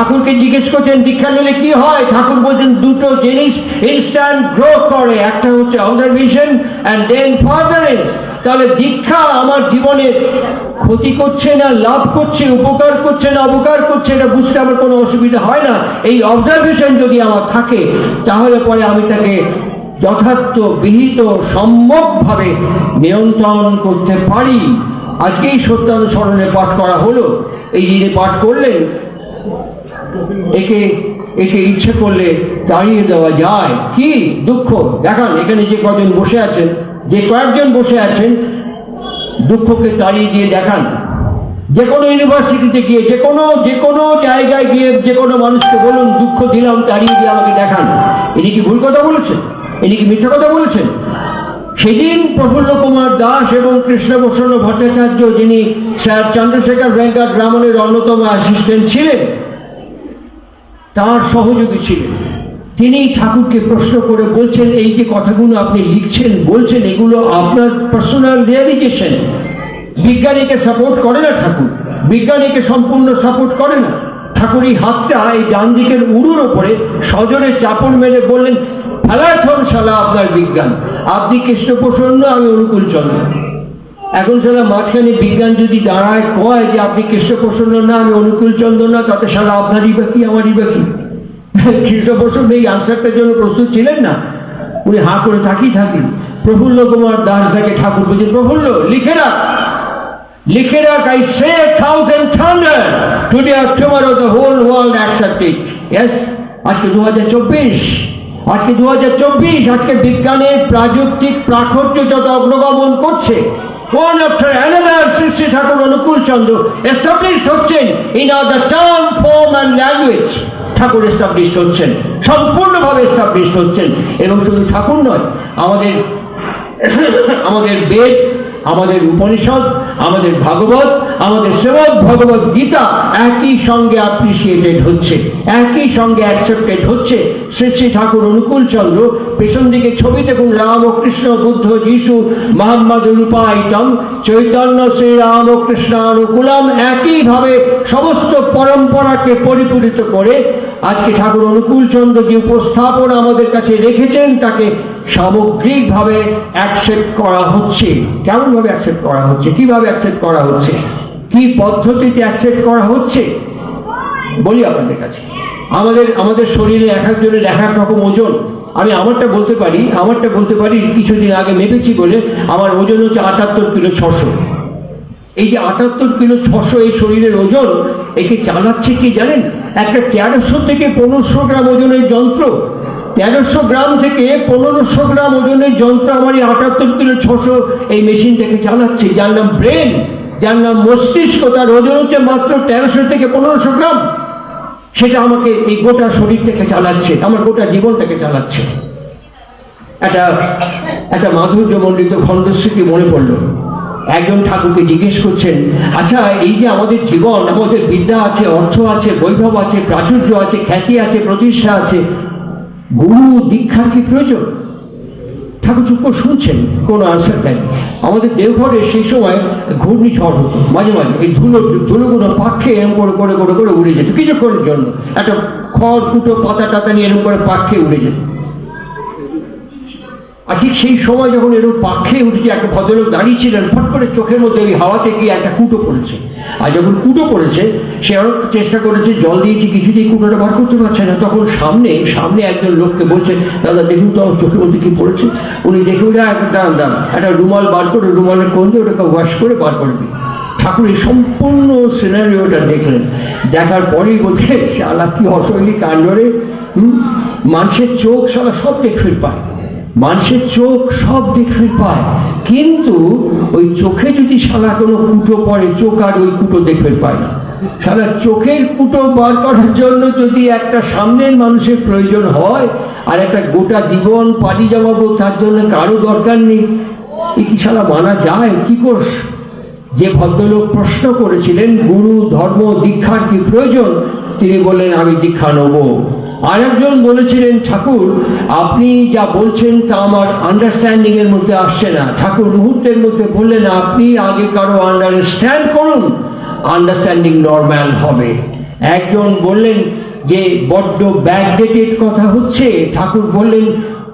ঠাকুরকে জিজ্ঞেস করছেন, দীক্ষা নিলে কি হয়? ঠাকুর বলছেন, দুটো জিনিস ইনস্ট্যান্ট গ্রো করে, একটা হচ্ছে অবজারভেশন অ্যান্ড দেন ফার্দারেন্স তাহলে দীক্ষা আমার জীবনে ক্ষতি করছে না, লাভ করছে, উপকার করছে না, অপকার করছে, এটা বুঝতে আমার কোনো অসুবিধা হয় না। এই অবজারভেশন যদি আমার থাকে, তাহলে পরে আমি তাকে যথার্থ, বিহিত, সম্যকভাবে নিয়ন্ত্রণ করতে পারি। আজকেই সত্যানুসরণে পাঠ করা হলো। এই যিনি পাঠ করলেন। একে একে ইচ্ছে করলে তাড়িয়ে দেওয়া যায়। কি দুঃখ? দেখান, এখানে যে কজন বসে আছেন, যে কয়েকজন বসে আছেন, দুঃখকে তাড়িয়ে দিয়ে দেখান। যে কোনো ইউনিভার্সিটিতে গিয়ে, যে কোনো যে কোনো জায়গায় গিয়ে, যে কোনো মানুষকে বলুন, দুঃখ দিলাম, তাড়িয়ে দিয়ে আমাকে দেখান। ইনি কি ভুল কথা বলেছেন? ইনি কি মিথ্যা কথা বলেছেন? সেদিন প্রফুল্ল কুমার দাস এবং কৃষ্ণপ্রসন্ন ভট্টাচার্য, যিনি স্যার চন্দ্রশেখর ভেঙ্কট রামনের অন্যতম অ্যাসিস্ট্যান্ট ছিলেন তার সহযোগী ছিলেন। তিনি ঠাকুরকে প্রশ্ন করে বলছেন, এই যে কথাগুলো আপনি লিখছেন, বলছেন, এগুলো আপনার পার্সোনাল রিয়ালিজেশন বিজ্ঞানীকে সাপোর্ট করে না ঠাকুর। বিজ্ঞানীকে সম্পূর্ণ সাপোর্ট করে না। ঠাকুর এই হাতটা এই ডান দিকের উড়ুর ওপরে সজনে চাপড় মেরে বললেন ফেলাথন শালা আপনার বিজ্ঞান। আপনি কৃষ্ণপ্রসন্ন, আমি অনুকূল চন্দ্র এখন সালা মাঝখানে বিজ্ঞান যদি দাঁড়ায়, কয় যে আপনি কৃষ্ণপ্রসন্ন না, আমি অনুকূল চন্দ্র না, তাতে সালা আপনারই বা কি, আমারই বা কি? কৃষ্ণপ্রসন্ন এই আনসারটার জন্য প্রস্তুত ছিলেন না? উনি হাঁ করে থাকি থাকি প্রফুল্ল কুমার দাস তাকে ঠাকুর বলছেন, প্রফুল্ল, লিখে রাখ। লিখে রাখ I say thousand thunder today R tomorrow the whole world accept yes আজকে দু হাজার চব্বিশ। আজকে দু হাজার চব্বিশ, আজকে বিজ্ঞানের প্রাযুক্তিক প্রাখর্য যত অগ্রগমন করছে one after another Shri Thakur Anukul Chandra establish হচ্ছেন in the term form and language Thakur establish হচ্ছেন, সম্পূর্ণভাবে এস্টাবলিশ হচ্ছেন, এবং শুধু ঠাকুর নয়, আমাদের আমাদের বেদ, আমাদের উপনিষদ, আমাদের ভাগবত, আমাদের শ্রীমদ ভগবত গীতা একই সঙ্গে অ্যাপ্রিসিয়েটেড হচ্ছে, একই সঙ্গে অ্যাকসেপ্টেড হচ্ছে, শ্রী শ্রী ঠাকুর অনুকূল চন্দ্র পেছন দিকে ছবি দেখুন রাম ও কৃষ্ণ বুদ্ধ যিশু, মোহাম্মদ রূপায়িতম চৈতন্য শ্রী রাম ও কৃষ্ণ অনুকূলম একইভাবে সমস্ত পরম্পরাকে পরিপূরিত করে আজকে ঠাকুর অনুকূল চন্দ্র যে উপস্থাপন আমাদের কাছে রেখেছেন, তাকে সামগ্রিকভাবে অ্যাকসেপ্ট করা হচ্ছে। কেমনভাবে অ্যাকসেপ্ট করা হচ্ছে? কীভাবে অ্যাকসেপ্ট করা হচ্ছে? কি পদ্ধতিতে অ্যাকসেপ্ট করা হচ্ছে? বলি আপনাদের কাছে। আমাদের আমাদের শরীরে এক একজনের এক এক রকম ওজন। আমি আমারটা বলতে পারি, আমারটা বলতে পারি, কিছুদিন আগে মেপেছি বলে আমার ওজন হচ্ছে আটাত্তর কিলো ছশো। এই যে আটাত্তর কিলো ছশো এই শরীরের ওজন, একে চালাচ্ছে কি জানেন? একটা তেরোশো থেকে পনেরোশো গ্রাম ওজনের যন্ত্র। তেরোশো গ্রাম থেকে পনেরোশো গ্রাম ওজনের যন্ত্র আমার এই আটাত্তর কিলো ছশো এই মেশিনটাকে চালাচ্ছে। যার নাম ব্রেন, যার নাম মস্তিষ্ক, তার ওজন হচ্ছে মাত্র তেরোশো থেকে পনেরোশো গ্রাম। সেটা আমাকে এই গোটা শরীরটাকে চালাচ্ছে, আমার গোটা জীবনটাকে চালাচ্ছে। একটা একটা মাধুর্য মাধুর্যমণ্ডিত খণ্ডস্মৃতি মনে পড়ল। একজন ঠাকুরকে জিজ্ঞেস করছেন আচ্ছা এই যে আমাদের জীবন, আমাদের বিদ্যা আছে, অর্থ আছে, বৈভব আছে, প্রাচুর্য আছে, খ্যাতি আছে, প্রতিষ্ঠা আছে, গুরু দীক্ষার কি প্রয়োজন? ঠাকুর চুপ শুনছেন, কোনো আনসার দেন আমাদের দেওঘরে সেই সময় ঘূর্ণিঝড় হতো, মাঝে মাঝে। এই ধুলো, ধুলোগুলো পাখে এরকম করে করে করে করে উড়ে যেত। কিছুক্ষণের জন্য একটা খড় কুটো পাতা, টাতা নিয়ে এরম করে পাখে উড়ে যেত। আর ঠিক সেই সময় যখন এরকম পাখে উঠেছে একটা ভদ্রলোক দাঁড়িয়েছিলেন, ফট করে চোখের মধ্যে ওই হাওয়াতে গিয়ে একটা কুটো পড়েছে। আর যখন কুটো পড়েছে, সে অনেক চেষ্টা করেছে, জল দিয়েছে, কিছুতেই কুটোটা বার করতে পারছে না। তখন সামনে সামনে একজন লোককে বলছে, দাদা, দেখুন তো চোখের মধ্যে কি পড়েছে। উনি দেখে বলে দাঁড়ান দাঁড়ান, একটা রুমাল বার করে রুমালের কোন দিয়ে ওটাকে ওয়াশ করে বার করে দিই ঠাকুর এই সম্পূর্ণ সিনারিওটা দেখলেন। দেখার পরেই বলছে, শালা, কি অশৈলী কাণ্ডরে মানুষের চোখ, শালা, সব দেখতে পায় মানুষের চোখ সব দেখতে পায়। কিন্তু ওই চোখে যদি শালা কোনো কুটো পড়ে, চোখ আর ওই কুটো দেখতে পায় না। সারা চোখের কুটো বার করার জন্য যদি একটা সামনের মানুষের প্রয়োজন হয়, আর একটা গোটা জীবন পাড়ি জমাবো, তার জন্য কারও দরকার নেই। এ কি সারা মানা যায়? কি করস যে ভদ্রলোক প্রশ্ন করেছিলেন, গুরু, ধর্ম, দীক্ষার কি প্রয়োজন? তিনি বললেন, আমি দীক্ষা নেব। আরেকজন বলেছিলেন, ঠাকুর, আপনি যা বলছেন তা আমার আন্ডারস্ট্যান্ডিং এর মধ্যে আসছে না। ঠাকুর মুহূর্তের মধ্যে বললেন, আপনি আগে কারও আন্ডারস্ট্যান্ড করুন আন্ডারস্ট্যান্ডিং নর্মাল হবে। একজন বললেন যে, বড্ড ব্যাকডেটেড কথা হচ্ছে। ঠাকুর বললেন,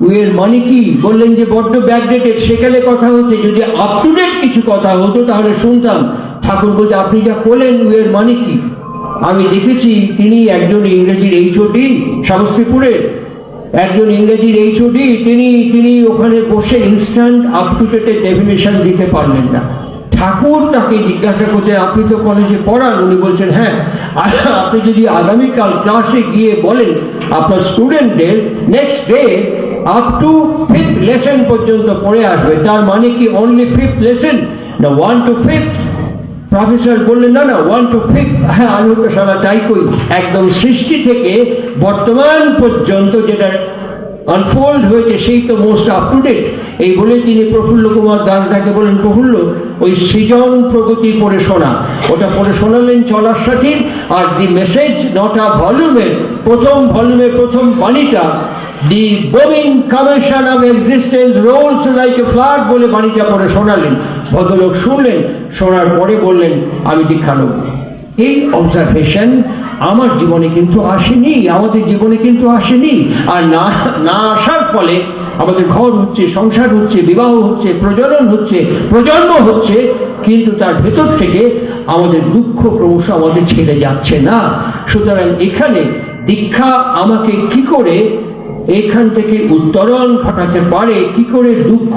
উয়ের মানে কি? বললেন যে, বড্ড ব্যাকডেটেড সেখানে কথা হচ্ছে। যদি আপ টু ডেট কিছু কথা হতো, তাহলে শুনতাম। ঠাকুর বলছে, আপনি যা বললেন উয়ের মানে কি? আমি দেখেছি তিনি একজন ইংরেজির এইচওডি শামস্তিপুরের একজন ইংরেজির এইচওডি, তিনি তিনি ওখানে বসে ইনস্ট্যান্ট আপ টু ডেটের ডেফিনেশন দিতে পারলেন না। ঠাকুর তাকে জিজ্ঞাসা করছে, আপনি তো কলেজে পড়ান? উনি বলছেন হ্যাঁ। আপনি যদি আগামীকাল ক্লাসে গিয়ে বলেন, আপনার স্টুডেন্টদের next day up to fifth lesson পর্যন্ত পড়ে আসবে। তার মানে কি অনলি ফিফথ লেসন না ওয়ান টু ফিফথ প্রফেসর বললেন, না না ওয়ান টু ফিফথ হ্যাঁ আমি তো সারা তাই করি একদম সৃষ্টি থেকে বর্তমান পর্যন্ত যেটা আনফোল্ড হয়েছে, সেই তো মোস্ট আপ টু ডেট এই বলে তিনি প্রফুল্ল কুমার দাস দাকে বলেন, প্রফুল্ল, ওই সৃজন প্রগতি পড়ে শোনা। ওটা পড়ে শোনালেন চলার সাথীর আর দি মেসেজ নটা ভলিউমের প্রথম ভলিউমের প্রথম বাণীটা the booming commission of existence rolls like a flood বলে বাণীটা পড়ে শোনালেন। ভদ্রলোক শুনলেন, শোনার পরে বললেন, আমি দীক্ষা নেব। এই অবজারভেশন আমার জীবনে কিন্তু আসেনি, আমাদের জীবনে কিন্তু আসেনি। আর না না আসার ফলে আমাদের ঘর হচ্ছে, সংসার হচ্ছে, বিবাহ হচ্ছে, প্রজনন হচ্ছে, প্রজন্ম হচ্ছে, কিন্তু তার ভেতর থেকে আমাদের দুঃখ ক্রমশ আমাদের ছেড়ে যাচ্ছে না। সুতরাং এখানে দীক্ষা আমাকে কি করে এখান থেকে উত্তরণ ঘটাতে পারে, কি করে দুঃখ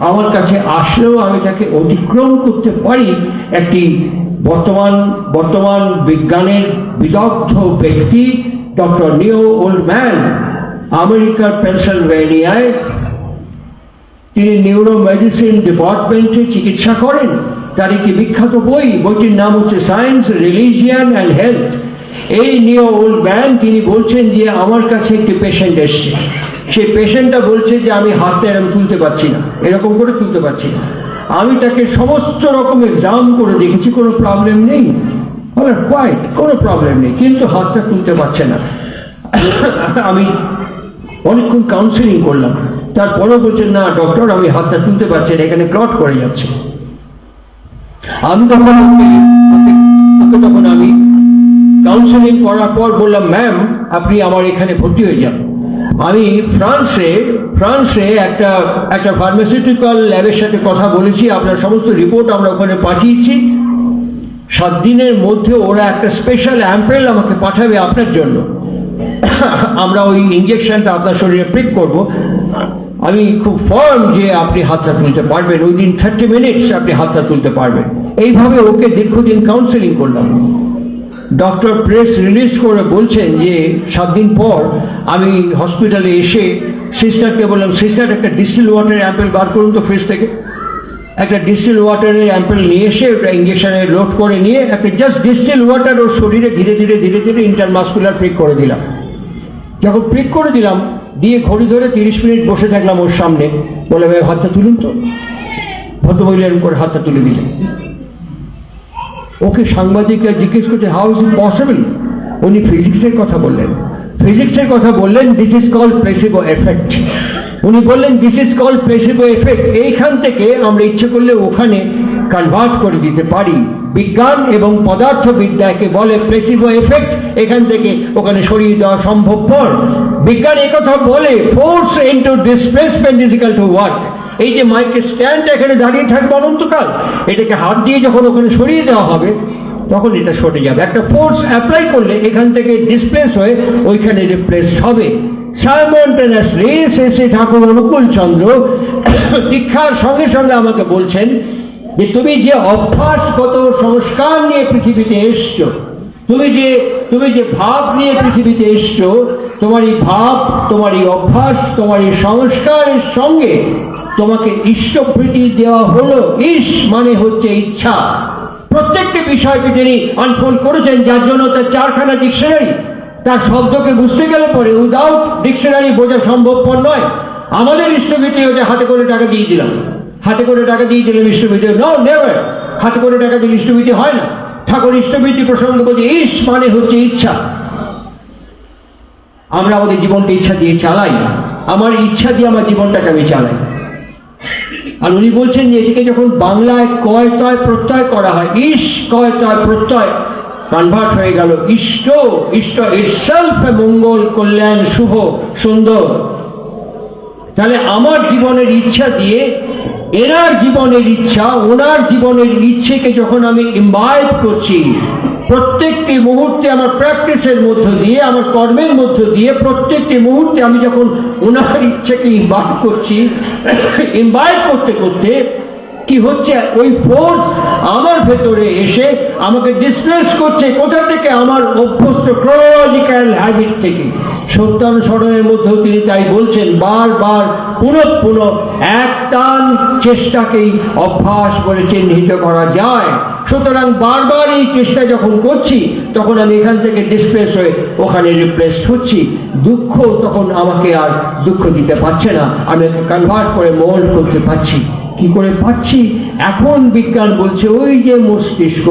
আমার কাছে আসলেও আমি তাকে অতিক্রম করতে পারি? একটি বর্তমান বর্তমান বিজ্ঞানের বিদগ্ধ ব্যক্তি, ডক্টর নিও ওল্ড ম্যান আমেরিকার পেনসিলভেনিয়ায়। তিনি নিউরো মেডিসিন ডিপার্টমেন্টে চিকিৎসা করেন। তার একটি বিখ্যাত বই, বইটির নাম হচ্ছে সায়েন্স, রিলিজিয়ান অ্যান্ড হেলথ। এই নিও ওল্ড ম্যান তিনি বলছেন যে আমার কাছে একটি পেশেন্ট এসছে। সেই পেশেন্টটা বলছে যে আমি হাতটা এরকম তুলতে পারছি না, এরকম করে তুলতে পারছি না। আমি তাকে সমস্ত রকম এক্সাম করে দেখেছি, কোনো প্রবলেম নেই। কোয়াইট কোনো প্রবলেম নেই, কিন্তু হাতটা তুলতে পারছে না। আমি অনেকক্ষণ কাউন্সিলিং করলাম। তারপরেও বলছেন না ডক্টর আমি হাতটা তুলতে পারছি না, এখানে ক্লট করে যাচ্ছে। আমি তখন কাউন্সিলিং করার পর বললাম ম্যাম আপনি আমার এখানে ভর্তি হয়ে যান। আমি ফ্রান্সে ফ্রান্সে একটা একটা ফার্মাসিউটিক্যাল ল্যাবের সাথে কথা বলেছি, আপনার সমস্ত রিপোর্ট আমরা ওখানে পাঠিয়েছি। সাত দিনের মধ্যে ওরা একটা স্পেশাল অ্যাম্পেল আমাকে পাঠাবে আপনার জন্য। আমরা ওই ইঞ্জেকশনটা আপনার শরীরে প্রিক করব। আমি খুব ফার্ম যে আপনি হাতটা তুলতে পারবেন ওই দিন থার্টি মিনিটস আপনি হাতটা তুলতে পারবেন। এইভাবে ওকে দীর্ঘদিন কাউন্সেলিং করলাম। ডক্টর প্রেস রিলিজ করে বলছেন যে সাত দিন পর আমি হসপিটালে এসে সিস্টারকে বললাম, সিস্টার, একটা ডিস্টিল ওয়াটার অ্যাম্পেল বার করুন তো ফ্রিজ থেকে। একটা ডিস্টিল ওয়াটারের অ্যাম্পেল নিয়ে এসে ওটা ইঞ্জেকশনে লোড করে নিয়ে একটা জাস্ট ডিস্টিল ওয়াটার ওর শরীরে ধীরে ধীরে ধীরে ধীরে ইন্টারমাস্কুলার প্রিক করে দিলাম। যখন প্রিক করে দিলাম, দিয়ে ঘড়ি ধরে তিরিশ মিনিট বসে থাকলাম ওর সামনে। বলে ভাই হাতটা তুলুন তো। ভদ্রমহিলা এরকম করে হাতটা তুলে দিলেন। ওকে সাংবাদিকরা জিজ্ঞেস করছে হাউ ইজ ইট পসিবল উনি ফিজিক্সের কথা বললেন। ফিজিক্সের কথা বললেন this is call placebo effect উনি বললেন this is call placebo effect এইখান থেকে আমরা ইচ্ছে করলে ওখানে কনভার্ট করে দিতে পারি। বিজ্ঞান এবং পদার্থবিদ্যাকে বলে প্লেসিবো এফেক্ট এখান থেকে ওখানে সরিয়ে দেওয়া সম্ভবপর। বিজ্ঞান একথা বলে force into displacement is equal to work এই যে মাইকের স্ট্যান্ড এখানে দাঁড়িয়ে থাকবে অনন্তকাল, এটাকে হাত দিয়ে যখন ওখানে সরিয়ে দেওয়া হবে, তখন এটা সরে যাবে। একটা ফোর্স অ্যাপ্লাই করলে এখান থেকে ডিসপ্লেস হয়ে ওইখানে রিপ্লেস হবে। সাইমন্টেনাসলি শ্রী ঠাকুর অনুকূল চন্দ্র দীক্ষার সঙ্গে সঙ্গে আমাকে বলছেন যে, তুমি যে অভ্যাসগত সংস্কার নিয়ে পৃথিবীতে এসছো তুমি যে তুমি যে ভাব নিয়ে পৃথিবীতে এসছো তোমার এই ভাব তোমার এই অভ্যাস তোমার এই সংস্কারের সঙ্গে তোমাকে ইষ্টপ্রীতি দেওয়া হলো। ইস মানে হচ্ছে ইচ্ছা। প্রত্যেকটি বিষয়কে তিনি আনফোল্ড করেছেন, যার জন্য তার চারখানা ডিকশনারি তার শব্দকে বুঝতে গেলে পরে উইদাউট ডিকশনারি বোঝা সম্ভবপর নয়। আমাদের ইষ্টভীতি ওটা হাতে করে টাকা দিয়ে দিলাম। হাতে করে টাকা দিয়ে দিলাম ইষ্টভীতি নো নেভার হাতে করে টাকা দিলে ইষ্টভীতি হয় না। ঠাকুর ইষ্টভীতি প্রসঙ্গ বলছে ইস মানে হচ্ছে ইচ্ছা। আমরা আমাদের জীবনটা ইচ্ছা দিয়ে চালাই আমার ইচ্ছা দিয়ে আমার জীবনটাকে আমি চালাই আর উনি বলছেন যে, এটাকে যখন বাংলায় কয় তয় প্রত্যয় করা হয়, ইস কয় তয় প্রত্যয়, কনভার্ট হয়ে গেল। ইষ্ট ইষ্ট ইটসেলফ মঙ্গল কল্যাণ শুভ সুন্দর। তাহলে আমার জীবনের ইচ্ছা দিয়ে এনার জীবনের ইচ্ছা, ওনার জীবনের ইচ্ছেকে যখন আমি ইম্বাইব করছি, প্রত্যেকটি মুহূর্তে আমার প্র্যাকটিসের মধ্য দিয়ে, আমার কর্মের মধ্য দিয়ে, প্রত্যেকটি মুহূর্তে আমি যখন ওনার ইচ্ছেকে ইম্বাইব করছি ইম্বাইব করতে করতে কি হচ্ছে? ওই ফোর্স আমার ভেতরে এসে আমাকে ডিসপ্লেস করছে। কোথা থেকে? আমার অভ্যস্ত ক্রোলজিক্যাল হ্যাবিট থেকে। সত্যানুসরণের মধ্যেও তিনি তাই বলছেন, বারবার পুনঃ পুনঃ একতান চেষ্টাকেই অভ্যাস বলে চিহ্নিত করা যায়। সুতরাং বারবার এই চেষ্টা যখন করছি, তখন আমি এখান থেকে ডিসপ্লেস হয়ে ওখানে রিপ্লেসড হচ্ছি। দুঃখ তখন আমাকে আর দুঃখ দিতে পারছে না। আমি কনভার্ট করে মোল্ড করতে পারছি। কি করে পাচ্ছি এখন বিজ্ঞান বলছে, ওই যে মস্তিষ্ক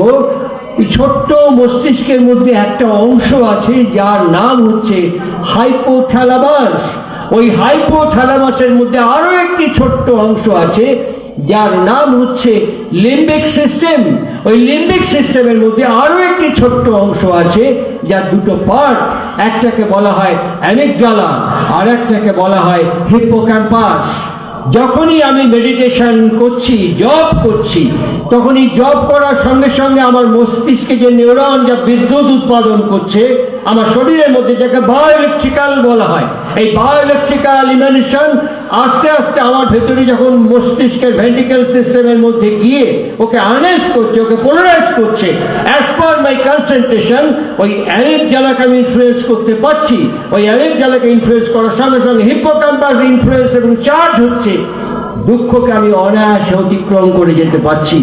ছোট্ট মস্তিষ্কের মধ্যে একটা অংশ আছে, যার নাম হচ্ছে হাইপোথ্যালামাস ওই হাইপোথ্যালামাসের মধ্যে আরও একটি ছোট্ট অংশ আছে যার নাম হচ্ছে লিম্বিক সিস্টেম ওই লিম্বিক সিস্টেমের মধ্যে আরও একটি ছোট্ট অংশ আছে, যার দুটো পার্ট একটাকে বলা হয় অ্যামিকডালা আর একটাকে বলা হয় হিপোক্যাম্পাস যখনই আমি মেডিটেশন করছি জব করছি, তখনই জব করার সঙ্গে সঙ্গে আমার মস্তিষ্কে যে নিউরন যা বিদ্যুৎ উৎপাদন করছে আমার শরীরের মধ্যে যাকে বায়োইলেকট্রিক্যাল বলা হয়, এই বায়োইলেকট্রিক্যাল ইমানেশন আস্তে আস্তে আমার ভেতরে যখন মস্তিষ্কের ভেন্টিক্যাল সিস্টেমের মধ্যে গিয়ে ওকে আনেস করছে, ওকে পোলারাইজ করছে অ্যাজ পার মাই কনসেন্ট্রেশন ওই অ্যানেক জ্বালাকে আমি ইনফ্লুয়েস করতে পারছি, ওই অ্যানেক জ্বালাকে ইনফ্লুয়েস করার সঙ্গে সঙ্গে হিপোক্যাম্পাস ইনফ্লুয়েন্স এবং চার্জ হচ্ছে, দুঃখকে আমি অনায়াসে অতিক্রম করে যেতে পারছি।